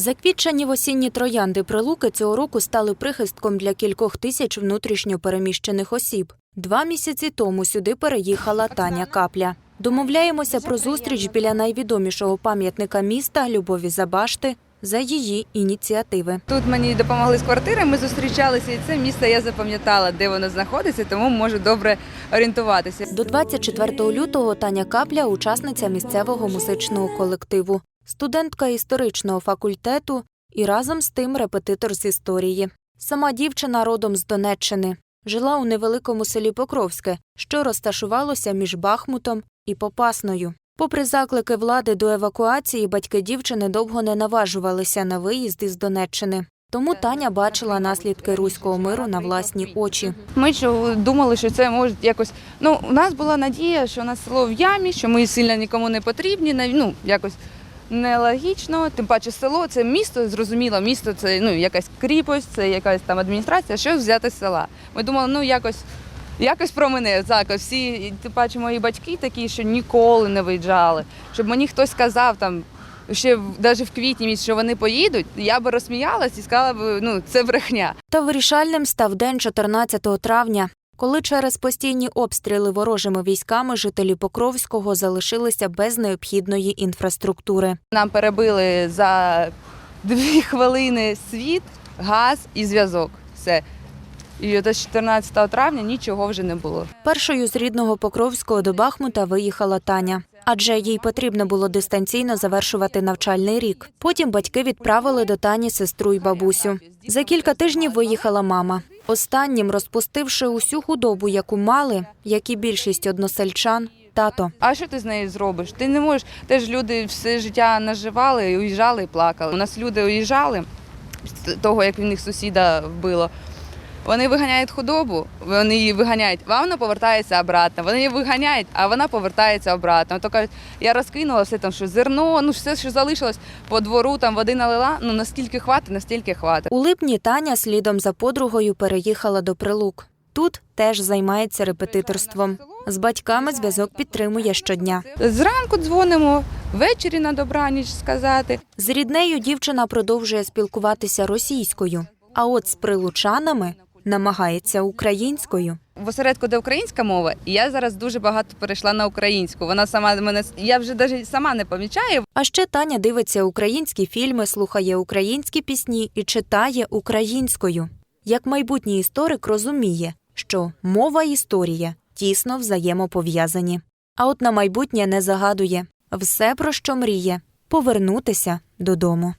Заквітчені в осінні троянди прилуки цього року стали прихистком для кількох тисяч внутрішньо переміщених осіб. Два місяці тому сюди переїхала Таня Капля. Домовляємося про зустріч біля найвідомішого пам'ятника міста Любові Забашти за її ініціативи. Тут мені допомогли з квартири, ми зустрічалися, і це місце я запам'ятала, де воно знаходиться, тому можу добре орієнтуватися. До 24 лютого Таня Капля учасниця місцевого музичного колективу, студентка історичного факультету і разом з тим репетитор з історії. Сама дівчина родом з Донеччини. Жила у невеликому селі Покровське, що розташувалося між Бахмутом і Попасною. Попри заклики влади до евакуації, батьки дівчини довго не наважувалися на виїзд із Донеччини. Тому Таня бачила наслідки руського миру на власні очі. Ми думали, що це може якось. Ну, у нас була надія, що у нас село в ямі, що ми сильно нікому не потрібні. Ну, якось нелогічно. Тим паче село це місто, зрозуміло, місто це ну, якась кріпость, це якась там адміністрація. Що взяти з села? Ми думали, ну якось. Якось про мене так, всі, тим паче мої батьки такі, що ніколи не виїжджали. Щоб мені хтось сказав там, ще навіть в квітні місяці, що вони поїдуть, я би розсміялась і сказала б, ну це брехня. Та вирішальним став день 14 травня, коли через постійні обстріли ворожими військами жителі Покровського залишилися без необхідної інфраструктури. Нам перебили за дві хвилини світ, газ і зв'язок. Все. І до 14 травня нічого вже не було. Першою з рідного Покровського до Бахмута виїхала Таня, адже їй потрібно було дистанційно завершувати навчальний рік. Потім батьки відправили до Тані сестру й бабусю. За кілька тижнів виїхала мама. Останнім, розпустивши усю худобу, яку мали, як і більшість односельчан, тато. А що ти з нею зробиш? Ти не можеш. Теж люди все життя наживали, уїжджали і плакали. У нас люди уїжджали з того, як в них сусіда вбило. Вони виганяють худобу, вони її виганяють, а вона повертається обратно. Вони її виганяють, а вона повертається обратно. То кажуть, я розкинула все там, що зерно, ну все, що залишилось по двору, там води налила. Ну наскільки хватить, настільки хватить. У липні Таня слідом за подругою переїхала до Прилук. Тут теж займається репетиторством. З батьками зв'язок підтримує щодня. Зранку дзвонимо, ввечері на добраніч сказати. З ріднею дівчина продовжує спілкуватися російською, а от з прилучанами намагається українською. В осередку, де українська мова, і я зараз дуже багато перейшла на українську. Вона сама мене я вже навіть сама не помічаю. А ще Таня дивиться українські фільми, слухає українські пісні і читає українською. Як майбутній історик розуміє, що мова і історія тісно взаємопов'язані. А от на майбутнє не загадує все, про що мріє повернутися додому.